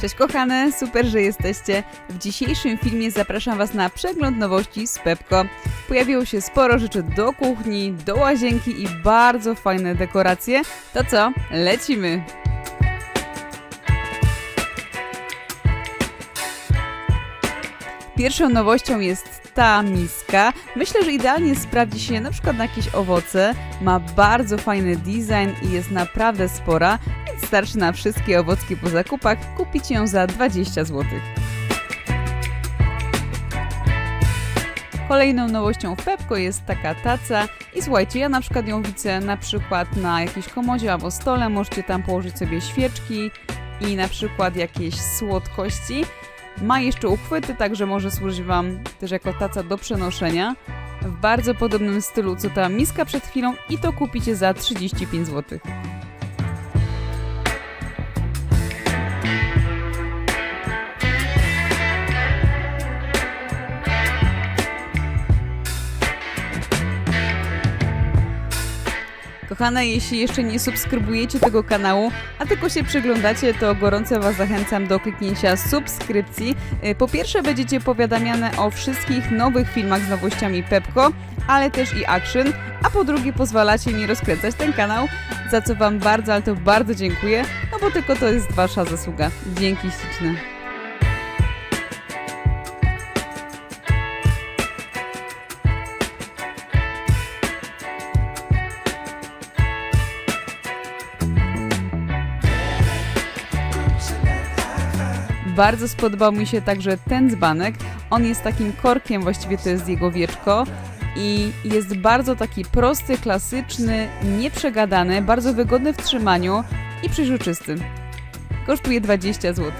Cześć kochane, super, że jesteście. W dzisiejszym filmie zapraszam Was na przegląd nowości z Pepko. Pojawiło się sporo rzeczy do kuchni, do łazienki i bardzo fajne dekoracje. To co? Lecimy! Pierwszą nowością jest ta miska. Myślę, że idealnie sprawdzi się na przykład na jakieś owoce. Ma bardzo fajny design i jest naprawdę spora, więc starczy na wszystkie owocki po zakupach. Kupić ją za 20 zł. Kolejną nowością w Pepko jest taka taca i słuchajcie, ja na przykład ją widzę na przykład na jakiejś komodzie albo stole, możecie tam położyć sobie świeczki i na przykład jakieś słodkości. Ma jeszcze uchwyty, także może służyć Wam też jako taca do przenoszenia. W bardzo podobnym stylu co ta miska przed chwilą i to kupicie za 35 zł. Kochane, jeśli jeszcze nie subskrybujecie tego kanału, a tylko się przyglądacie, to gorąco Was zachęcam do kliknięcia subskrypcji. Y, Po pierwsze, będziecie powiadamiane o wszystkich nowych filmach z nowościami Pepko, ale też i Action, a po drugie pozwalacie mi rozkręcać ten kanał, za co Wam bardzo, ale to bardzo dziękuję, no bo tylko to jest Wasza zasługa. Dzięki śliczne. Bardzo spodobał mi się także ten dzbanek. On jest takim korkiem, właściwie to jest jego wieczko. I jest bardzo taki prosty, klasyczny, nieprzegadany, bardzo wygodny w trzymaniu i przeźroczysty. Kosztuje 20 zł.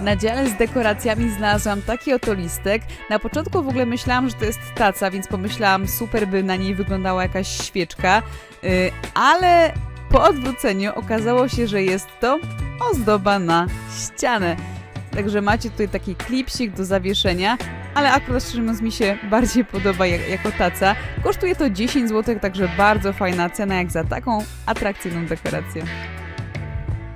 Na dziale z dekoracjami znalazłam taki oto listek. Na początku w ogóle myślałam, że to jest taca, więc pomyślałam, super by na niej wyglądała jakaś świeczka, yy, ale po odwróceniu okazało się, że jest to ozdoba na ścianę. Także macie tutaj taki klipsik do zawieszenia, ale akurat szczerze mówiąc mi się bardziej podoba jak, jako taca. Kosztuje to 10 zł, także bardzo fajna cena jak za taką atrakcyjną dekorację.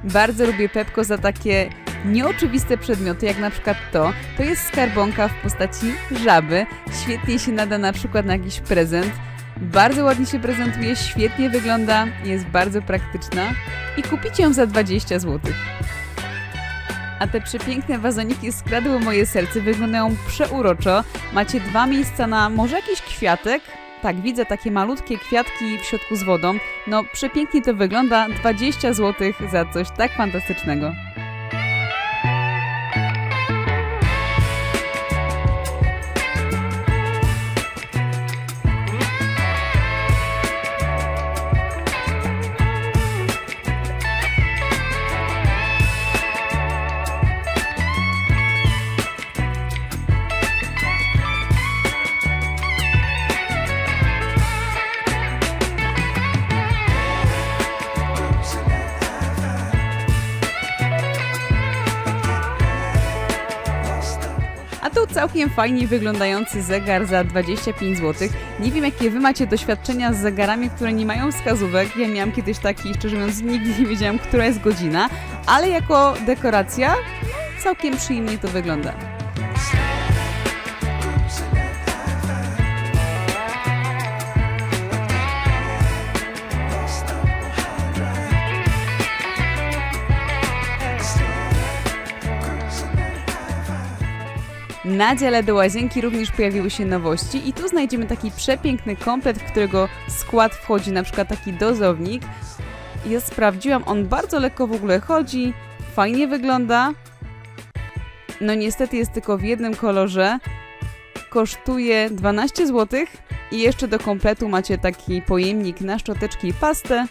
Bardzo lubię Pepko za takie nieoczywiste przedmioty, jak na przykład to. To jest skarbonka w postaci żaby. Świetnie się nada na przykład na jakiś prezent. Bardzo ładnie się prezentuje, świetnie wygląda, jest bardzo praktyczna i kupicie ją za 20 zł. A te przepiękne wazoniki skradły moje serce, wyglądają przeuroczo. Macie dwa miejsca na może jakiś kwiatek. Tak, widzę takie malutkie kwiatki w środku z wodą. No, przepięknie to wygląda. 20 zł za coś tak fantastycznego. Całkiem fajnie wyglądający zegar za 25 zł. Nie wiem, jakie wy macie doświadczenia z zegarami, które nie mają wskazówek. Ja miałam kiedyś taki, szczerze mówiąc, nigdy nie wiedziałam, która jest godzina, ale jako dekoracja całkiem przyjemnie to wygląda. Na dziale do łazienki również pojawiły się nowości i tu znajdziemy taki przepiękny komplet, w którego skład wchodzi na przykład taki dozownik. Ja sprawdziłam, on bardzo lekko w ogóle chodzi, fajnie wygląda. No niestety jest tylko w jednym kolorze. Kosztuje 12 zł i jeszcze do kompletu macie taki pojemnik na szczoteczki i pastę.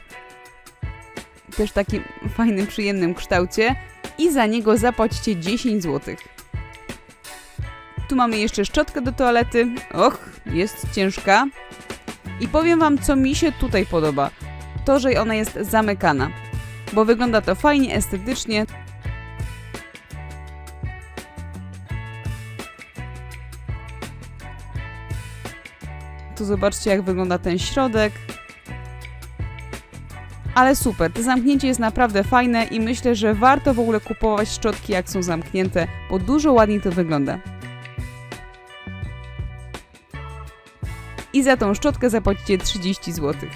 Też takim fajnym, przyjemnym kształcie i za niego zapłacicie 10 złotych. Tu mamy jeszcze szczotkę do toalety. Och, jest ciężka. I powiem Wam, co mi się tutaj podoba. To, że ona jest zamykana. Bo wygląda to fajnie, estetycznie. Tu zobaczcie, jak wygląda ten środek. ale super, to zamknięcie jest naprawdę fajne i myślę, że warto w ogóle kupować szczotki jak są zamknięte, bo dużo ładniej to wygląda. I za tą szczotkę zapłacicie 30 zł.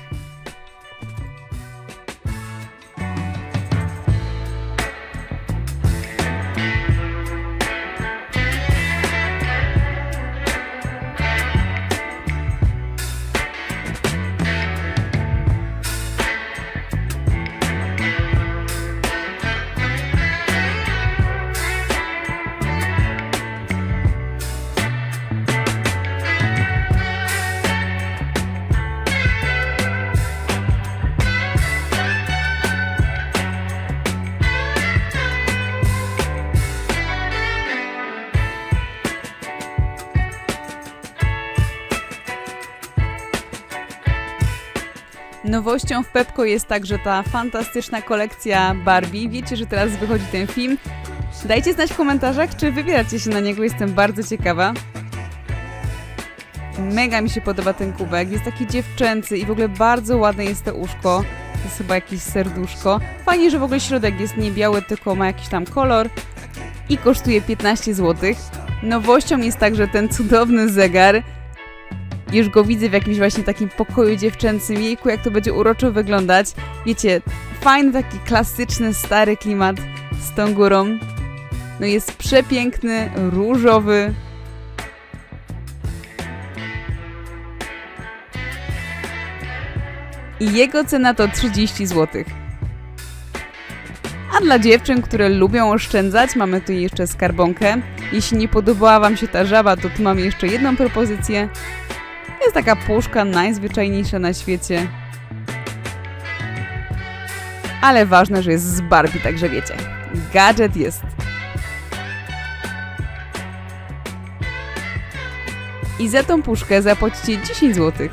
Nowością w Pepko jest także ta fantastyczna kolekcja Barbie. Wiecie, że teraz wychodzi ten film. Dajcie znać w komentarzach, czy wybieracie się na niego, jestem bardzo ciekawa. Mega mi się podoba ten kubek, jest taki dziewczęcy i w ogóle bardzo ładne jest to uszko. To jest chyba jakieś serduszko. Fajnie, że w ogóle środek jest nie biały, tylko ma jakiś tam kolor. I kosztuje 15 zł. Nowością jest także ten cudowny zegar. Już go widzę w jakimś właśnie takim pokoju dziewczęcym. Jejku, jak to będzie uroczo wyglądać. Wiecie, fajny taki klasyczny, stary klimat z tą górą. No jest przepiękny, różowy. I jego cena to 30 zł. A dla dziewczyn, które lubią oszczędzać, mamy tu jeszcze skarbonkę. Jeśli nie podobała Wam się ta żaba, to tu mamy jeszcze jedną propozycję. Jest taka puszka najzwyczajniejsza na świecie. Ale ważne, że jest z Barbie, także wiecie. Gadżet jest. I za tą puszkę zapłacicie 10 zł.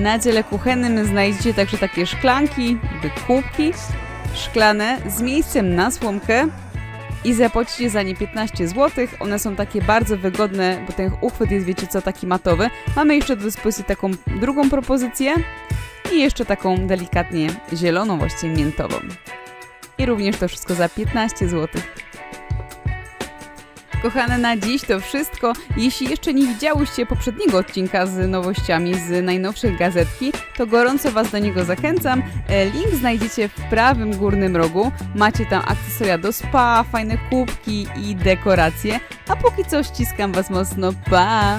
Na dziele kuchennym znajdziecie także takie szklanki, kubki szklane z miejscem na słomkę i zapłacicie za nie 15 zł. One są takie bardzo wygodne, bo ten uchwyt jest, wiecie co, taki matowy. Mamy jeszcze do dyspozycji taką drugą propozycję i jeszcze taką delikatnie zieloną, właściwie miętową. I również to wszystko za 15 zł. Kochane, na dziś to wszystko. Jeśli jeszcze nie widziałyście poprzedniego odcinka z nowościami z najnowszej gazetki, to gorąco Was do niego zachęcam. E, Link znajdziecie w prawym górnym rogu. Macie tam akcesoria do spa, fajne kubki i dekoracje. A póki co ściskam Was mocno. Pa!